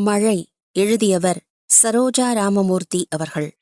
மழை எழுதியவர் சரோஜா ராமமூர்த்தி அவர்கள்.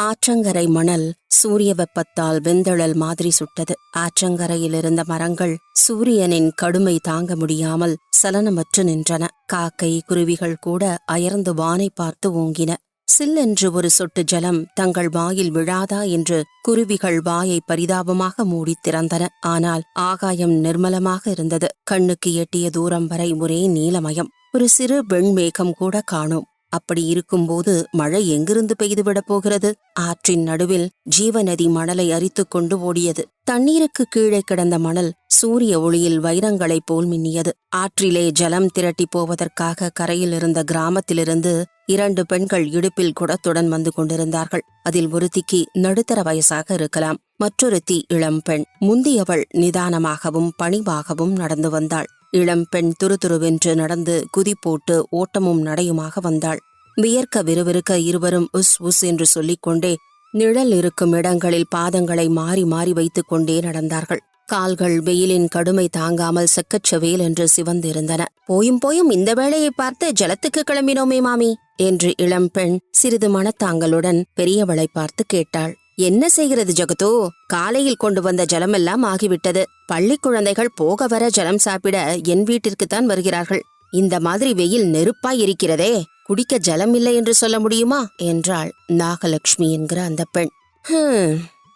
ஆற்றங்கரை மணல் சூரிய வெப்பத்தால் வெந்தழல் மாதிரி சுட்டது. ஆற்றங்கரையில் இருந்த மரங்கள் சூரியனின் கடுமை தாங்க முடியாமல் சலனமற்று நின்றன. காக்கை குருவிகள் கூட அயர்ந்து வானை பார்த்து ஓங்கின. சில்லென்று ஒரு சொட்டு ஜலம் தங்கள் வாயில் விழாதா என்று குருவிகள் வாயை பரிதாபமாக மூடி திறந்தன. ஆனால் ஆகாயம் நிர்மலமாக இருந்தது. கண்ணுக்கு எட்டிய தூரம் வரை ஒரே நீலமயம். ஒரு சிறு வெண்மேகம் கூட காணோம். அப்படி இருக்கும்போது மழை எங்கிருந்து பெய்துவிடப் போகிறது? ஆற்றின் நடுவில் ஜீவநதி மணலை அரித்துக் கொண்டு ஓடியது. தண்ணீருக்கு கீழே கிடந்த மணல் சூரிய ஒளியில் வைரங்களைப் போல் மின்னியது. ஆற்றிலே ஜலம் திரட்டி போவதற்காக கரையில் இருந்த கிராமத்திலிருந்து இரண்டு பெண்கள் இடுப்பில் குடத்துடன் வந்து கொண்டிருந்தார்கள். அதில் ஒருத்திக்கு நடுத்தர வயசாக இருக்கலாம். மற்றொருத்தி இளம் பெண். முந்தியவள் நிதானமாகவும் பணிவாகவும் நடந்து வந்தாள். இளம் பெண் துருதுருவென்று நடந்து குதி போட்டு ஓட்டமும் நடையுமாக வந்தாள். வியர்க்க விறுவிறுக்க இருவரும் உஸ் உஸ் என்று சொல்லிக்கொண்டே நிழல் இருக்கும் இடங்களில் பாதங்களை மாறி மாறி வைத்துக் கொண்டே நடந்தார்கள். கால்கள் வெயிலின் கடுமை தாங்காமல் செக்கச்சவேல் என்று சிவந்திருந்தன. போயும் போயும் இந்த வேளையை பார்த்து ஜலத்துக்கு கிளம்பினோமே மாமி என்று இளம்பெண் சிறிது மனத்தாங்களுடன் பெரியவளை பார்த்து கேட்டாள். என்ன செய்கிறது ஜகதோ? காலையில் கொண்டு வந்த ஜலமெல்லாம் ஆகிவிட்டது. பள்ளி குழந்தைகள் போக வர ஜலம் சாப்பிட என் வீட்டிற்குத்தான் வருகிறார்கள். இந்த மாதிரி வெயில் நெருப்பாய் இருக்கிறதே. குடிக்க ஜலம் இல்லை என்று சொல்ல முடியுமா? என்றாள் நாகலட்சுமி என்கிற அந்த பெண்.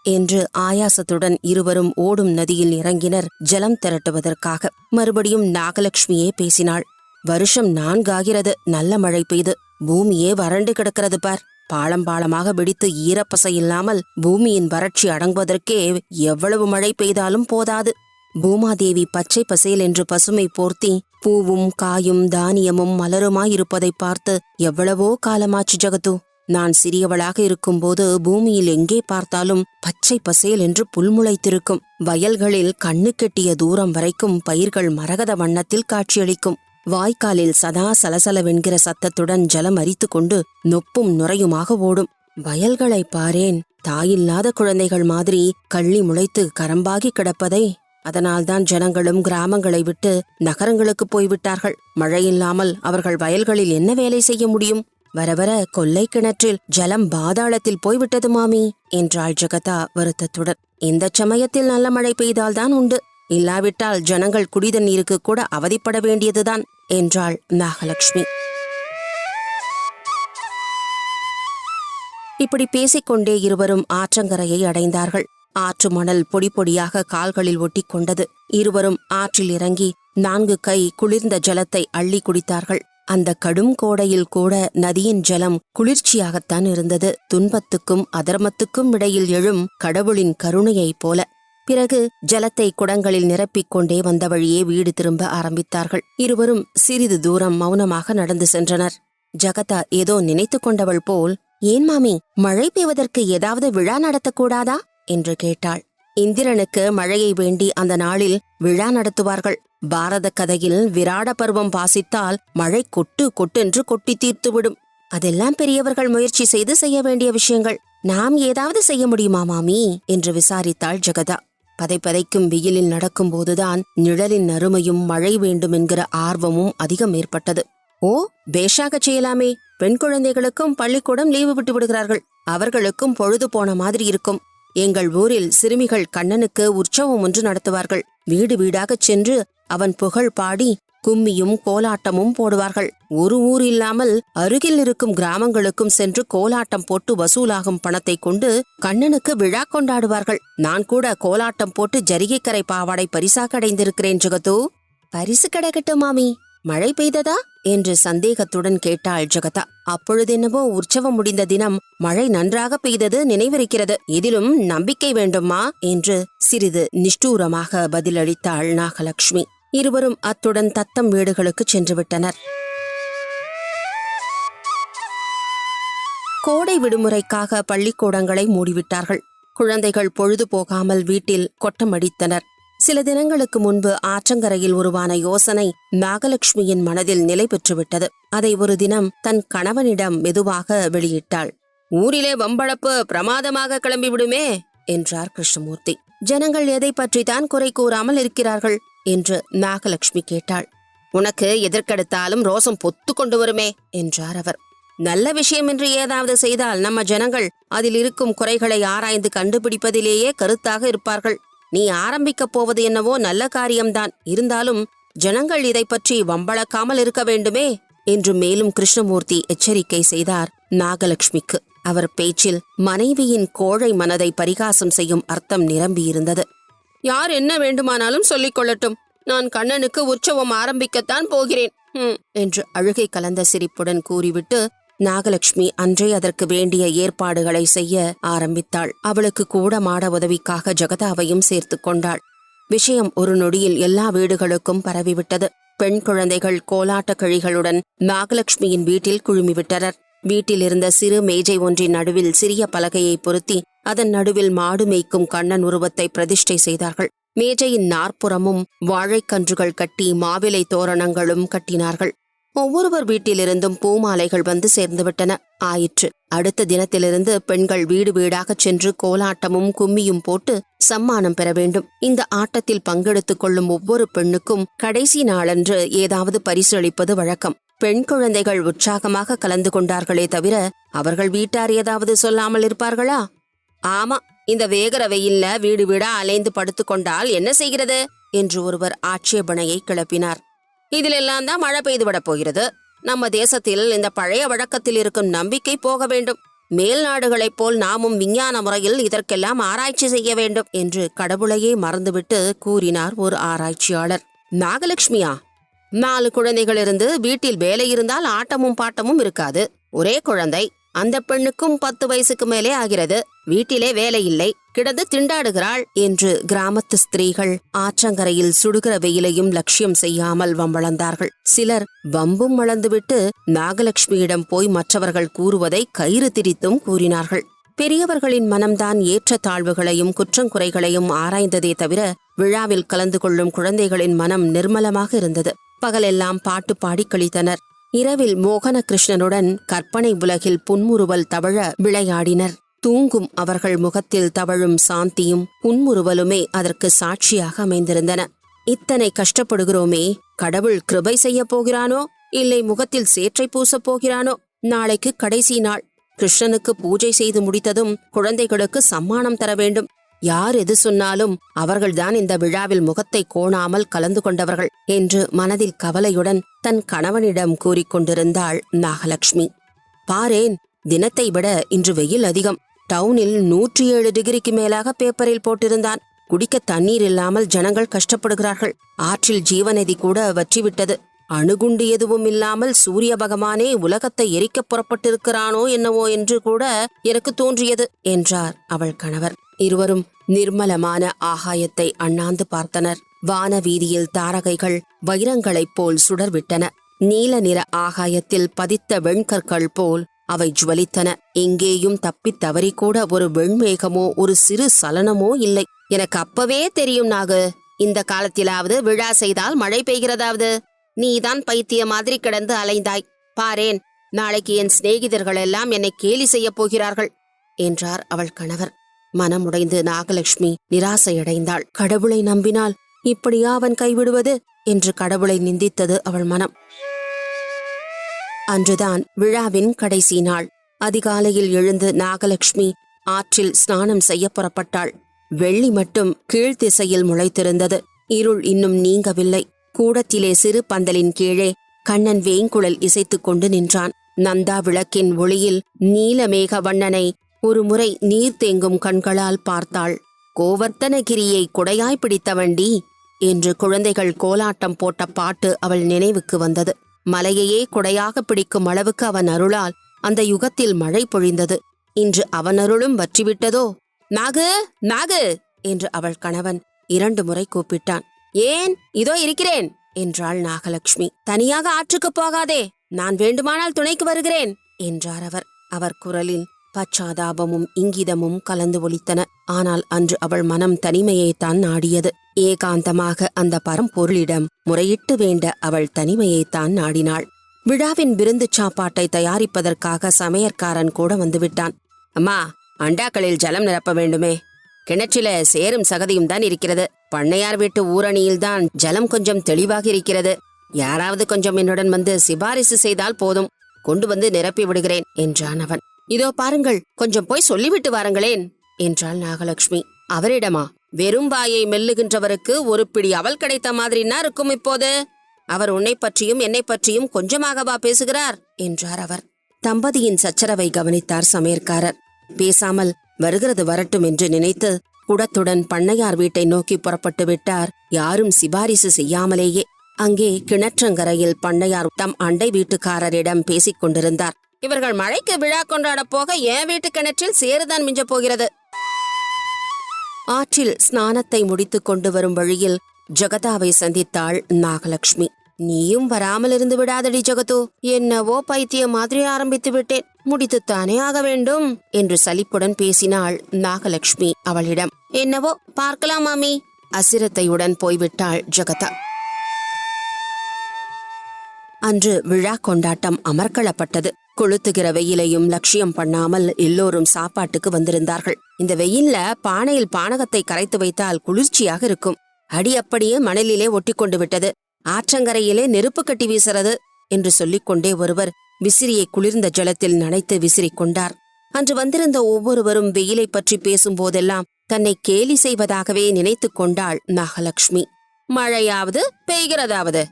என்று ஆயாசத்துடன் இருவரும் ஓடும் நதியில் இறங்கினர் ஜலம் திரட்டுவதற்காக. மறுபடியும் நாகலட்சுமியே பேசினாள். வருஷம் நான்காகிறது. நல்ல மழை பெய்து. பூமியே வறண்டு கிடக்கிறது பார். பாலம் பாலமாக வெடித்து ஈரப்பசை இல்லாமல் பூமியின் வறட்சி அடங்குவதற்கே எவ்வளவு மழை பெய்தாலும் போதாது. பூமாதேவி பச்சை பசேல் என்று பசுமை போர்த்தி பூவும் காயும் தானியமும் மலருமாயிருப்பதைப் பார்த்து எவ்வளவோ காலமாச்சு ஜகத்து. நான் சிறியவளாக இருக்கும்போது பூமியில் எங்கே பார்த்தாலும் பச்சை பசேல் என்று புல்முளைத்திருக்கும். வயல்களில் கண்ணு கெட்டிய தூரம் வரைக்கும் பயிர்கள் மரகத வண்ணத்தில் காட்சியளிக்கும். வாய்க்காலில் சதா சலசலவென்கிற சத்தத்துடன் ஜலம் அரித்து கொண்டு நொப்பும் நுரையுமாக ஓடும். வயல்களை பாரேன். தாயில்லாத குழந்தைகள் மாதிரி கள்ளி முளைத்து கரம்பாகி கிடப்பதை அதனால்தான் ஜனங்களும் கிராமங்களை விட்டு நகரங்களுக்கு போய்விட்டார்கள். மழையில்லாமல் அவர்கள் வயல்களில் என்ன வேலை செய்ய முடியும்? வர வர கொல்லை கிணற்றில் ஜலம் பாதாளத்தில் போய்விட்டது மாமி என்றாள் ஜெகதா வருத்தத்துடன். இந்த சமயத்தில் நல்ல மழை பெய்தால்தான் உண்டு. இல்லாவிட்டால் ஜனங்கள் குடித நீருக்கு கூட அவதிப்பட வேண்டியதுதான் என்றாள் நாகலட்சுமி. இப்படி பேசிக்கொண்டே இருவரும் ஆற்றங்கரையை அடைந்தார்கள். ஆற்று மணல் பொடி பொடியாக கால்களில் ஒட்டி கொண்டது இருவரும் ஆற்றில் இறங்கி நான்கு கை குளிர்ந்த ஜலத்தை அள்ளி குடித்தார்கள். அந்த கடும் கோடையில் கூட நதியின் ஜலம் குளிர்ச்சியாகத்தான் இருந்தது. துன்பத்துக்கும் அதர்மத்துக்கும் இடையில் எழும் கடவுளின் கருணையைப் போல. பிறகு ஜலத்தை குடங்களில் நிரப்பிக் கொண்டே வந்த வழியே வீடு திரும்ப ஆரம்பித்தார்கள். இருவரும் சிறிது தூரம் மௌனமாக நடந்து சென்றனர். ஜகதா ஏதோ நினைத்துக் கொண்டவள் போல் ஏன் மாமி மழை பெய்வதற்கு ஏதாவது விழா நடத்தக்கூடாதா? என்று கேட்டாள். இந்திரனுக்கு மழையை வேண்டி அந்த நாளில் விழா நடத்துவார்கள். பாரத கதையில் விராட பருவம் பாசித்தால் மழை கொட்டு கொட்டென்று கொட்டி தீர்த்துவிடும். அதெல்லாம் பெரியவர்கள் முயற்சி செய்து செய்ய வேண்டிய விஷயங்கள். நாம் ஏதாவது செய்ய முடியுமா மாமி? என்று விசாரித்தாள் ஜெகதா. பதைப்பதைக்கும் வெயிலில் நடக்கும்போதுதான் நிழலின் அருமையும் மழை வேண்டும் என்கிற ஆர்வமும் அதிகம் ஏற்பட்டது. ஓ பேஷாகச் செய்யலாமே. பெண் குழந்தைகளுக்கும் பள்ளிக்கூடம் லீவு விட்டு விடுகிறார்கள். அவர்களுக்கும் பொழுது போன மாதிரி இருக்கும். எங்கள் ஊரில் சிறுமிகள் கண்ணனுக்கு உற்சவம் ஒன்று நடத்துவார்கள். வீடு வீடாகச் சென்று அவன் புகழ் பாடி கும்மியும் கோலாட்டமும் போடுவார்கள். ஒரு ஊர் இல்லாமல் அருகில் இருக்கும் கிராமங்களுக்கும் சென்று கோலாட்டம் போட்டு வசூலாகும் பணத்தை கொண்டு கண்ணனுக்கு விழா கொண்டாடுவார்கள். நான் கூட கோலாட்டம் போட்டு ஜரிகைக்கரை பாவாடை பரிசாக அடைந்திருக்கிறேன் ஜெகதோ. பரிசு கிடைக்கட்டும் மாமி. மழை பெய்ததா? என்று சந்தேகத்துடன் கேட்டாள் ஜெகதா. அப்பொழுதென்னவோ உற்சவம் முடிந்த தினம் மழை நன்றாக பெய்தது நினைவிருக்கிறது. இதிலும் நம்பிக்கை வேண்டுமா? என்று சிறிது நிஷ்டூரமாக பதிலளித்தாள் நாகலட்சுமி இருவரும் அத்துடன் தத்தம் வீடுகளுக்கு சென்றுவிட்டனர். கோடை விடுமுறைக்காக பள்ளிக்கூடங்களை மூடிவிட்டார்கள். குழந்தைகள் பொழுது போகாமல் வீட்டில் கொட்டமடித்தனர். சில தினங்களுக்கு முன்பு ஆற்றங்கரையில் உருவான யோசனை நாகலட்சுமியின் மனதில் நிலை பெற்றுவிட்டது. அதை ஒரு தினம் தன் கணவனிடம் மெதுவாக வெளியிட்டாள். ஊரிலே வம்பளப்பு பிரமாதமாக கிளம்பிவிடுமே என்றார் கிருஷ்ணமூர்த்தி. ஜனங்கள் எதை பற்றித்தான் குறை கூறாமல் இருக்கிறார்கள்? என்று நாகலட்சுமி கேட்டாள். உனக்கு எதற்கெடுத்தாலும் ரோசம் பொத்து கொண்டு வருமே என்றார் அவர். நல்ல விஷயம் என்று ஏதாவது செய்தால் நம்ம ஜனங்கள் அதில் இருக்கும் குறைகளை ஆராய்ந்து கண்டுபிடிப்பதிலேயே கருத்தாக இருப்பார்கள். நீ ஆரம்பிக்கப் போவது என்னவோ நல்ல காரியம்தான். இருந்தாலும் ஜனங்கள் இதை பற்றி வம்பளக்காமல் இருக்க வேண்டுமே என்று மேலும் கிருஷ்ணமூர்த்தி எச்சரிக்கை செய்தார் நாகலட்சுமிக்கு. அவர் பேச்சில் மனைவியின் கோழை மனதை பரிகாசம் செய்யும் அர்த்தம் நிரம்பியிருந்தது. யார் என்ன வேண்டுமானாலும் சொல்லிக் கொள்ளட்டும். நான் கண்ணனுக்கு உற்சவம் ஆரம்பிக்கத்தான் போகிறேன். என்று அழுகை கலந்த சிரிப்புடன் கூறிவிட்டு நாகலட்சுமி அன்றே அதற்கு வேண்டிய ஏற்பாடுகளை செய்ய ஆரம்பித்தாள். அவளுக்கு கூட மாட உதவிக்காக ஜெகதாவையும் சேர்த்து கொண்டாள். விஷயம் ஒரு நொடியில் எல்லா வீடுகளுக்கும் பரவிவிட்டது. பெண் குழந்தைகள் கோலாட்ட கழிகளுடன் நாகலட்சுமியின் வீட்டில் குழுமிவிட்டனர். வீட்டில் இருந்த சிறு மேஜை ஒன்றின் நடுவில் சிறிய பலகையை பொருத்தி அதன் நடுவில் மாடு மேய்க்கும் கண்ணன் உருவத்தை பிரதிஷ்டை செய்தார்கள். மேஜையின் நாற்புறமும் வாழைக்கன்றுகள் கட்டி மாவிலை தோரணங்களும் கட்டினார்கள். ஒவ்வொருவர் வீட்டிலிருந்தும் பூமாலைகள் வந்து சேர்ந்துவிட்டன. ஆயிற்று. அடுத்த தினத்திலிருந்து பெண்கள் வீடு வீடாகச் சென்று கோலாட்டமும் கும்மியும் போட்டு சம்மானம் பெற வேண்டும். இந்த ஆட்டத்தில் பங்கெடுத்துக் கொள்ளும் ஒவ்வொரு பெண்ணுக்கும் கடைசி நாளன்று ஏதாவது பரிசளிப்பது வழக்கம். பெண் குழந்தைகள் உற்சாகமாக கலந்து கொண்டார்களே தவிர அவர்கள் வீட்டார் ஏதாவது சொல்லாமல் இருப்பார்களா? ஆமா இந்த வேகர வெயில்ல வீடு வீடா அலைந்து படுத்துக்கொண்டால் என்ன செய்கிறது? என்று ஒருவர் ஆட்சேபனையை கிளப்பினார். இதிலெல்லாம் தான் மழை பெய்து விடப் போகிறது. நம்ம தேசத்தில் இந்த பழைய வழக்கத்தில் இருக்கும் நம்பிக்கை போக வேண்டும். மேல் நாடுகளைப் போல் நாமும் விஞ்ஞான முறையில் இதற்கெல்லாம் ஆராய்ச்சி செய்ய வேண்டும் என்று கடவுளையே மறந்துவிட்டு கூறினார் ஒரு ஆராய்ச்சியாளர். நாகலட்சுமியா? நாலு குழந்தைகள் இருந்து வீட்டில் வேலை இருந்தால் ஆட்டமும் பாட்டமும் இருக்காது. ஒரே குழந்தை. அந்த பெண்ணுக்கும் பத்து வயசுக்கு மேலே ஆகிறது. வீட்டிலே வேலை இல்லை. கிடந்து திண்டாடுகிறாள் என்று கிராமத்து ஸ்திரீகள் ஆற்றங்கரையில் சுடுகிற வெயிலையும் லட்சியம் செய்யாமல் வம்பளந்தார்கள் சிலர் வம்பும் வளர்ந்துவிட்டு நாகலட்சுமியிடம் போய் மற்றவர்கள் கூறுவதை கயிறு திரித்தும் கூறினார்கள். பெரியவர்களின் மனம்தான் ஏற்ற தாழ்வுகளையும் குற்றங்குறைகளையும் ஆராய்ந்ததே தவிர விழாவில் கலந்து கொள்ளும் குழந்தைகளின் மனம் நிர்மலமாக இருந்தது. பகலெல்லாம் பாட்டு பாடி கழித்தனர். இரவில் மோகன கிருஷ்ணனுடன் கற்பனை உலகில் புன்முறுவல் தவழ விளையாடினர். தூங்கும் அவர்கள் முகத்தில் தவழும் சாந்தியும் புன்முறுவலுமே அதற்கு சாட்சியாக அமைந்திருந்தன. இத்தனை கஷ்டப்படுகிறோமே கடவுள் கிருபை செய்யப் போகிறானோ இல்லை முகத்தில் சேற்றை பூசப் போகிறானோ? நாளைக்கு கடைசி நாள். கிருஷ்ணனுக்கு பூஜை செய்து முடித்ததும் குழந்தைகளுக்கு சம்மானம் தர வேண்டும். யார் எது சொன்னாலும் அவர்கள்தான் இந்த விழாவில் முகத்தை கோணாமல் கலந்து கொண்டவர்கள் என்று மனதில் கவலையுடன் தன் கணவனிடம் கூறிக்கொண்டிருந்தாள் நாகலட்சுமி பாரேன் தினத்தை விட இன்று வெயில் அதிகம். டவுனில் நூற்றி ஏழு டிகிரிக்கு மேலாக பேப்பரில் போட்டிருந்தான். குடிக்க தண்ணீர் இல்லாமல் ஜனங்கள் கஷ்டப்படுகிறார்கள். ஆற்றில் ஜீவநதி கூட வற்றிவிட்டது. அணுகுண்டு எதுவும் இல்லாமல் சூரிய பகவானே உலகத்தை எரிக்கப் புறப்பட்டிருக்கிறானோ என்னவோ என்று கூட எனக்கு தோன்றியது என்றார் அவள் கணவர். இருவரும் நிர்மலமான ஆகாயத்தை அண்ணாந்து பார்த்தனர். வான வீதியில் தாரகைகள் வைரங்களைப் போல் சுடர்விட்டன. நீல நிற ஆகாயத்தில் பதித்த வெண்கற்கள் போல் அவை ஜுவலித்தன. எங்கேயும் தப்பித் தவறி கூட ஒரு வெண்மேகமோ ஒரு சிறு சலனமோ இல்லை. எனக்கு அப்பவே தெரியும் நாகு. இந்த காலத்திலாவது விழா செய்தால் மழை பெய்கிறதாவது? நீதான் பைத்திய மாதிரி கிடந்து அலைந்தாய். பாரேன் நாளைக்கு என் சிநேகிதர்கள் எல்லாம் என்னை கேலி செய்யப் போகிறார்கள் என்றார் அவள் கணவர். மனமுடைந்து நாகலட்சுமி நிராசையடைந்தாள். கடவுளை நம்பினால் இப்படியா அவன் கைவிடுவது என்று கடவுளை நிந்தித்தது அவள் மனம். அன்றுதான் விழாவின் கடைசி நாள். அதிகாலையில் எழுந்து நாகலட்சுமி ஆற்றில் ஸ்நானம் செய்ய புறப்பட்டாள். வெள்ளி மட்டும் கீழ்த்திசையில் முளைத்திருந்தது. இருள் இன்னும் நீங்கவில்லை. கூடத்திலே சிறு பந்தலின் கீழே கண்ணன் வேங்குழல் இசைத்துக் கொண்டு நின்றான். நந்தா விளக்கின் ஒளியில் நீலமேக வண்ணனை ஒருமுறை நீர் தேங்கும் கண்களால் பார்த்தாள். கோவர்த்தனகிரியை குடையாய் பிடித்தவண்டி என்று குழந்தைகள் கோலாட்டம் போட்ட பாட்டு அவள் நினைவுக்கு வந்தது. மலையையே குடையாக பிடிக்கும் அளவுக்கு அவன் அருளால் அந்த யுகத்தில் மழை பொழிந்தது. இன்று அவன் அருளும் வற்றிவிட்டதோ? நாகு நாகு! என்று அவள் கணவன் இரண்டு முறை கூப்பிட்டான். ஏன் இதோ இருக்கிறேன் என்றாள் நாகலட்சுமி தனியாக ஆற்றுக்குப் போகாதே நான் வேண்டுமானால் துணைக்கு வருகிறேன் என்றார் அவர். அவர் குரலில் பச்சாதாபமும் இங்கிதமும் கலந்து ஒலித்தன. ஆனால் அன்று அவள் மனம் தனிமையைத்தான் நாடியது. ஏகாந்தமாக அந்த பரம்பொருளிடம் முறையிட்டு வேண்ட அவள் தனிமையைத்தான் நாடினாள். விழாவின் விருந்து சாப்பாட்டை தயாரிப்பதற்காக சமையற்காரன் கூட வந்துவிட்டான். அம்மா அண்டாக்களில் ஜலம் நிரப்ப வேண்டுமே கிணற்றில சேரும் சகதியும் தான் இருக்கிறது. பண்ணையார் வீட்டு ஊரணியில்தான் ஜலம் கொஞ்சம் தெளிவாக இருக்கிறது. யாராவது கொஞ்சம் என்னுடன் வந்து சிபாரிசு செய்தால் போதும். கொண்டு வந்து நிரப்பி விடுகிறேன் என்றான் அவன். இதோ பாருங்கள் கொஞ்சம் போய் சொல்லிவிட்டு வாருங்களேன் என்றாள் நாகலட்சுமி. அவரிடமா? வெறும் வாயை மெல்லுகின்றவருக்கு ஒரு பிடி அவல் கிடைத்த மாதிரின்னா இருக்கும் இப்போது? அவர் உன்னை பற்றியும் என்னை பற்றியும் கொஞ்சமாகவா பேசுகிறார் என்றார் அவர். தம்பதியின் சச்சரவை கவனித்தார் சமையற்காரர். பேசாமல் வருகிறது வரட்டும் என்று நினைத்து குடத்துடன் பண்ணையார் வீட்டை நோக்கி புறப்பட்டு விட்டார். யாரும் சிபாரிசு செய்யாமலேயே அங்கே கிணற்றங்கரையில் பண்ணையார் தம் அண்டை வீட்டுக்காரரிடம் பேசிக் கொண்டிருந்தார். இவர்கள் மழைக்கு விழா கொண்டாடப் போக என் வீட்டு கிணற்றில் சேருதான் மிஞ்சப் போகிறது. ஆற்றில் ஸ்நானத்தை முடித்துக் கொண்டு வரும் வழியில் ஜெகதாவை சந்தித்தாள் நாகலட்சுமி நீயும் வராமல் இருந்து விடாதடி ஜெகது என்னவோ பைத்தியம் மாதிரி ஆரம்பித்து விட்டேன். முடித்துத்தானே ஆக வேண்டும் என்று சலிப்புடன் பேசினாள் நாகலட்சுமி அவளிடம். என்னவோ பார்க்கலாம் மாமி. அசிரத்தையுடன் போய்விட்டாள் ஜெகதா. அன்று விழா கொண்டாட்டம் அமர்க்களப்பட்டது. கொளுத்துகிற வெயிலையும் லட்சியம் பண்ணாமல் எல்லோரும் சாப்பாட்டுக்கு வந்திருந்தார்கள். இந்த வெயில்ல பானையில் பானகத்தை கரைத்து வைத்தால் குளிர்ச்சியாக இருக்கும். அடி அப்படியே மணலிலே ஒட்டி கொண்டு விட்டது. ஆற்றங்கரையிலே நெருப்பு கட்டி வீசுறது என்று சொல்லிக்கொண்டே ஒருவர் விசிறியை குளிர்ந்த ஜலத்தில் நனைத்து விசிறிக் கொண்டார். அன்று வந்திருந்த ஒவ்வொருவரும் வெயிலை பற்றி பேசும்போதெல்லாம் தன்னை கேலி செய்வதாகவே நினைத்து கொண்டாள் நாகலட்சுமி மழையாவது? பெய்கிறதாவது?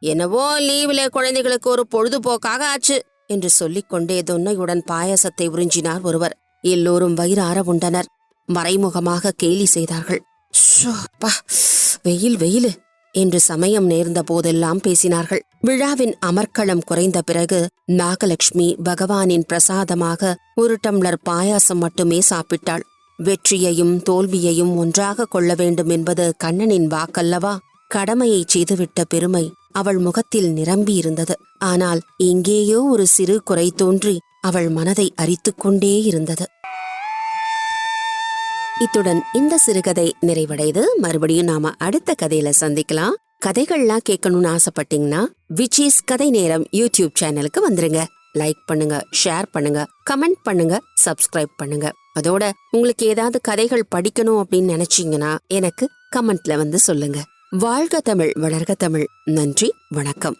என்னவோ லீவில குழந்தைகளுக்கு ஒரு பொழுதுபோக்காக ஆச்சு என்று சொல்லிக் கொண்டே தொன்னையுடன் பாயசத்தை உறிஞ்சினார் ஒருவர். எல்லோரும் வயிறார உண்டனர். மறைமுகமாக கேலி செய்தார்கள். ஷோ, அப்பா, வெயில் வெயிலு! என்று சமயம் நேர்ந்த போதெல்லாம் பேசினார்கள். விழாவின் அமர்க்களம் குறைந்த பிறகு நாகலட்சுமி பகவானின் பிரசாதமாக ஒரு டம்ளர் பாயாசம் மட்டுமே சாப்பிட்டாள். வெற்றியையும் தோல்வியையும் ஒன்றாக கொள்ள வேண்டும் என்பது கண்ணனின் வாக்கல்லவா? கடமையை செய்துவிட்ட பெருமை அவள் முகத்தில் நிரம்பியிருந்தது. ஆனால் எங்கேயோ ஒரு சிறு குறை தோன்றி அவள் மனதை அரித்துக்கொண்டே இருந்தது. இத்துடன் இந்த சிறுகதை நிறைவடைது. மறுபடியும் நாம அடுத்த கதையில சந்திக்கலாம். கதைகள்லாம் கேட்கணும்னு ஆசைப்பட்டீங்கன்னா விச்சீஸ் கதை நேரம் யூடியூப் சேனலுக்கு வந்துருங்க. லைக் பண்ணுங்க ஷேர் பண்ணுங்க கமெண்ட் பண்ணுங்க சப்ஸ்கிரைப் பண்ணுங்க. அதோட உங்களுக்கு ஏதாவது கதைகள் படிக்கணும் அப்படின்னு நினைச்சீங்கன்னா எனக்கு கமெண்ட்ல வந்து சொல்லுங்க. வாழ்க தமிழ் வளர்க தமிழ். நன்றி வணக்கம்.